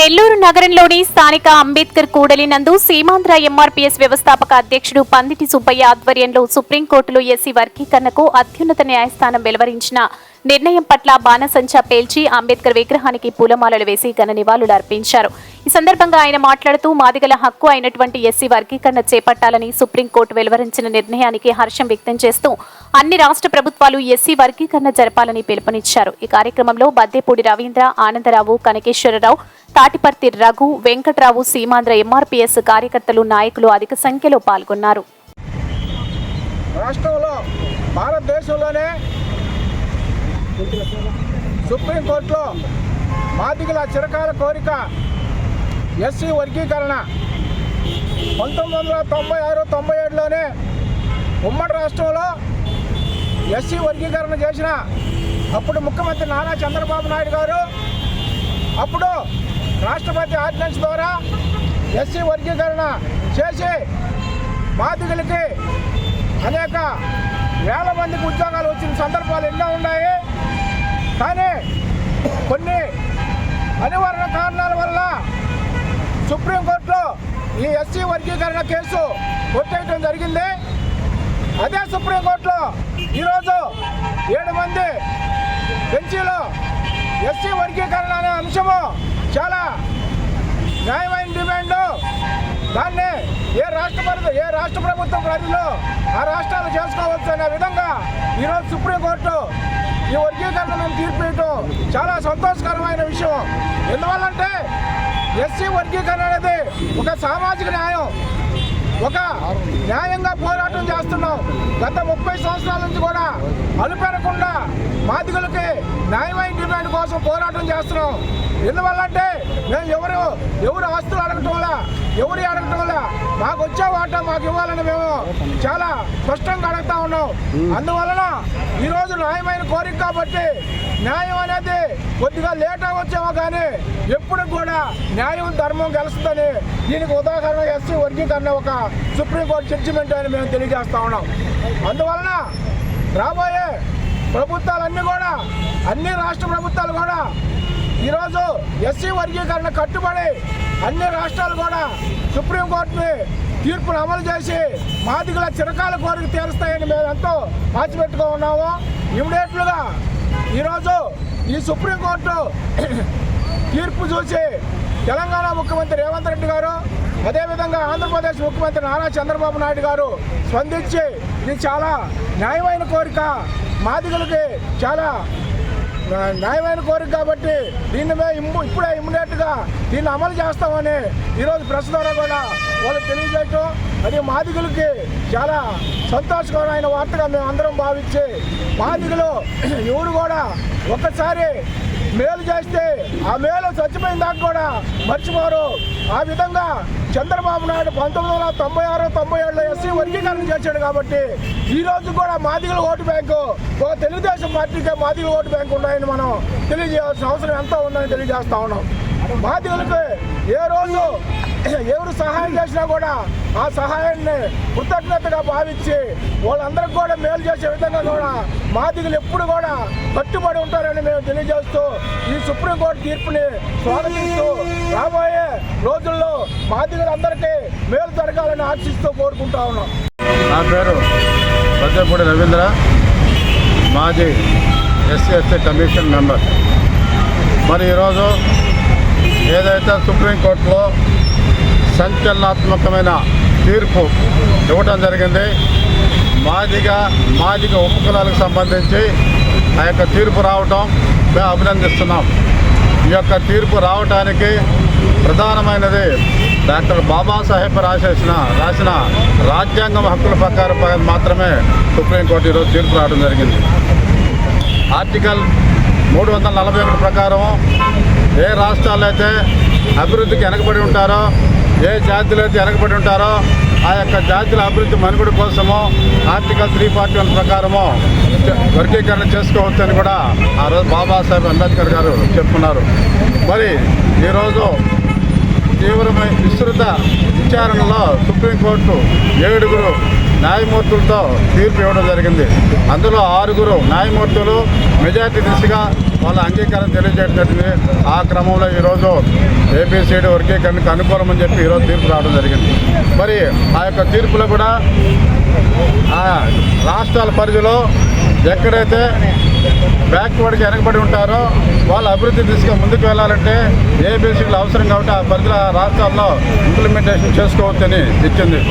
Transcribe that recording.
నెల్లూరు నగరంలోని స్థానిక అంబేద్కర్ కూడలి నందు సీమాంధ్ర ఎంఆర్పీఎస్ వ్యవస్థాపక అధ్యక్షుడు పందిటి సుబ్బయ్య ఆధ్వర్యంలో సుప్రీంకోర్టులో ఎస్సీ వర్గీకరణకు అత్యున్నత న్యాయస్థానం వెలువరించిన నిర్ణయం పట్ల బాణసంచా పేల్చి అంబేద్కర్ విగ్రహానికి పూలమాలలు వేసి ఘన నివాళులు అర్పించారు. ఈ సందర్భంగా ఆయన మాట్లాడుతూ మాదిగల హక్కు అయినటువంటి ఎస్సీ వర్గీకరణ చేపట్టాలని సుప్రీంకోర్టు వెలువరించిన నిర్ణయానికి హర్షం వ్యక్తం చేస్తూ అన్ని రాష్ట్ర ప్రభుత్వాలు ఎస్సీ వర్గీకరణ జరపాలని పిలుపునిచ్చారు. ఈ కార్యక్రమంలో బద్దేపూడి రవీంద్ర ఆనందరావు కనకేశ్వరరావు తాటిపర్తి రఘు వెంకట్రావు సీమాంధ్ర ఎంఆర్పీఎస్ కార్యకర్తలు నాయకులు అధిక సంఖ్యలో పాల్గొన్నారు. రాష్ట్రంలో భారతదేశంలోనే సుప్రీంకోర్టులో మాదిగల చిరకాల కోరిక ఎస్సీ వర్గీకరణ. పంతొమ్మిది వందల తొంభై ఆరు తొంభై ఏడులోనే ఉమ్మడి రాష్ట్రంలో ఎస్సీ వర్గీకరణ చేసిన అప్పుడు ముఖ్యమంత్రి నారా చంద్రబాబు నాయుడు గారు అప్పుడు రాష్ట్రపతి ఆర్డినెన్స్ ద్వారా ఎస్సీ వర్గీకరణ చేసి బాధితులకి అనేక వేల మందికి ఉద్యోగాలు వచ్చిన సందర్భాలు ఎన్నో ఉన్నాయి. కానీ కొన్ని అనివార్య కారణాల వల్ల సుప్రీంకోర్టులో ఈ ఎస్సీ వర్గీకరణ కేసు కొట్టేయటం జరిగింది. అదే సుప్రీంకోర్టులో ఈరోజు ఏడు మంది బెంచీలో ఎస్సీ వర్గీకరణ అనే అంశము చాలా న్యాయమైన డిమాండ్. దాన్ని ఏ రాష్ట్ర పరిధి ఏ రాష్ట్ర ప్రభుత్వం పరిధిలో ఆ రాష్ట్రాలు చేసుకోవచ్చు అనే విధంగా ఈరోజు సుప్రీంకోర్టు ఈ వర్గీకరణను తీర్పు చాలా సంతోషకరమైన విషయం. ఎందువల్లంటే ఎస్సీ వర్గీకరణ అనేది ఒక సామాజిక న్యాయం. ఒక న్యాయంగా పోరాటం చేస్తున్నాం. గత ముప్పై సంవత్సరాల నుంచి కూడా అలుపెరకుండా బాధితులకి న్యాయమైన డిమాండ్ కోసం పోరాటం చేస్తున్నాం. ఎందువల్లంటే మేము ఎవరు ఎవరు ఆస్తులు అడగటం వల్ల ఎవరు అడగటం వల్ల మాకు వచ్చే వాటా మాకు ఇవ్వాలని మేము చాలా స్పష్టంగా అడుగుతా ఉన్నాం. అందువలన ఈరోజు న్యాయమైన కోరిక కాబట్టి న్యాయం అనేది కొద్దిగా లేట్ అవ్వచ్చేమో కానీ ఎప్పుడు కూడా న్యాయం ధర్మం గెలుస్తుందని దీనికి ఉదాహరణ ఎస్సీ వర్గీకరణ ఒక సుప్రీంకోర్టు జడ్జిమెంట్ అని మేము తెలియజేస్తా ఉన్నాం. అందువలన రాబోయే ప్రభుత్వాలన్నీ కూడా అన్ని రాష్ట్ర ప్రభుత్వాలు కూడా ఎస్సీ వర్గీకరణ కట్టుబడి అన్ని రాష్ట్రాలు కూడా సుప్రీంకోర్టుని తీర్పును అమలు చేసి మాదిగల చిరకాల కోరిక తీరుస్తాయని మేము ఎంతో ఆశపెట్టుకో ఉన్నాము. ఇమీడియట్లుగా ఈరోజు ఈ సుప్రీంకోర్టు తీర్పు చూసి తెలంగాణ ముఖ్యమంత్రి రేవంత్ రెడ్డి గారు అదేవిధంగా ఆంధ్రప్రదేశ్ ముఖ్యమంత్రి నారా చంద్రబాబు నాయుడు గారు స్పందించి ఇది చాలా న్యాయమైన కోరిక. మాదిగలకి చాలా న్యాయమైన కోరిక కాబట్టి దీన్ని మేము ఇమ్ము- ఇప్పుడే ఇమ్మీడియట్గా దీన్ని అమలు చేస్తామని ఈరోజు ప్రెస్ ద్వారా కూడా వాళ్ళు తెలియజేయటం. మరియు మాదిగులకి చాలా సంతోషకరమైన వార్తగా మేము అందరం భావించి మాదిగులు ఎవరు కూడా ఒక్కసారి మేలు చేస్తే ఆ మేలు చచ్చిపోయిన దాకా కూడా మర్చిపోరు. ఆ విధంగా చంద్రబాబు నాయుడు పంతొమ్మిది వందల తొంభై ఆరు తొంభై ఏడులో ఎస్సీ వర్గీకరణ చేశాడు కాబట్టి ఈ రోజు కూడా మాదిగల ఓటు బ్యాంకు ఒక తెలుగుదేశం పార్టీకే మాదిగల ఓటు బ్యాంకు ఉన్నాయని మనం తెలియజేయాల్సిన అవసరం ఎంతో ఉందని తెలియజేస్తా ఉన్నాం. మాదిగలకు ఏ రోజు ఎవరు సహాయం చేసినా కూడా ఆ సహాయాన్ని కృతజ్ఞతగా భావించి వాళ్ళందరికీ కూడా మేలు చేసే విధంగా కూడా మాదిగులు ఎప్పుడు కూడా కట్టుబడి ఉంటారని మేము తెలియజేస్తూ ఈ సుప్రీంకోర్టు తీర్పుని స్వాగతిస్తూ రాబోయే రోజుల్లో మాదిగులందరికీ మేలు జరగాలని ఆశిస్తూ కోరుకుంటా ఉన్నాం. నా పేరు పెద్దపూడి రవీంద్ర. మాజీ ఎస్సీ ఎస్టీ కమిషన్ మెంబర్. మరి ఈరోజు ఏదైతే సుప్రీంకోర్టులో సంచలనాత్మకమైన తీర్పు ఇవ్వటం జరిగింది. మాదిగా మాదిగ ఉపకులాలకు సంబంధించి ఆ యొక్క తీర్పు రావటం మేము అభినందిస్తున్నాం. ఈ యొక్క తీర్పు రావటానికి ప్రధానమైనది డాక్టర్ బాబాసాహెబ్ రాసేసిన రాసిన రాజ్యాంగం హక్కుల ప్రకారం మాత్రమే సుప్రీంకోర్టు ఈరోజు తీర్పు రావడం జరిగింది. ఆర్టికల్ మూడు వందల నలభై ఒకటి ప్రకారం ఏ రాష్ట్రాలు అయితే అభివృద్ధికి వెనకబడి ఉంటారో ఏ జాతులు అయితే వెనకబడి ఉంటారో ఆ యొక్క జాతుల అభివృద్ధి మనుగడ కోసము ఆర్టికల్ త్రీ ఫార్టీ వన్ ప్రకారము వర్గీకరణ చేసుకోవచ్చని కూడా ఆ రోజు బాబాసాహెబ్ అంబేద్కర్ గారు చెప్పుకున్నారు. మరి ఈరోజు తీవ్రమైన విస్తృత విచారణలో సుప్రీంకోర్టు ఏడుగురు న్యాయమూర్తులతో తీర్పు ఇవ్వడం జరిగింది. అందులో ఆరుగురు న్యాయమూర్తులు మెజార్టీ దిశగా వాళ్ళ అంగీకారం తెలియజేయడం జరిగింది ఆ క్రమంలో ఈరోజు ఏపీసీడీ వర్గీకరణకు అనుకూలమని చెప్పి ఈరోజు తీర్పు రావడం జరిగింది. మరి ఆ యొక్క తీర్పులో కూడా ఆ రాష్ట్రాల పరిధిలో ఎక్కడైతే బ్యాక్వర్డ్కి వెనకబడి ఉంటారో వాళ్ళ అభివృద్ధి దిశగా ముందుకు వెళ్ళాలంటే ఏ అవసరం కాబట్టి ఆ పరిధిలో రాష్ట్రాల్లో ఇంప్లిమెంటేషన్ చేసుకోవచ్చని ఇచ్చింది.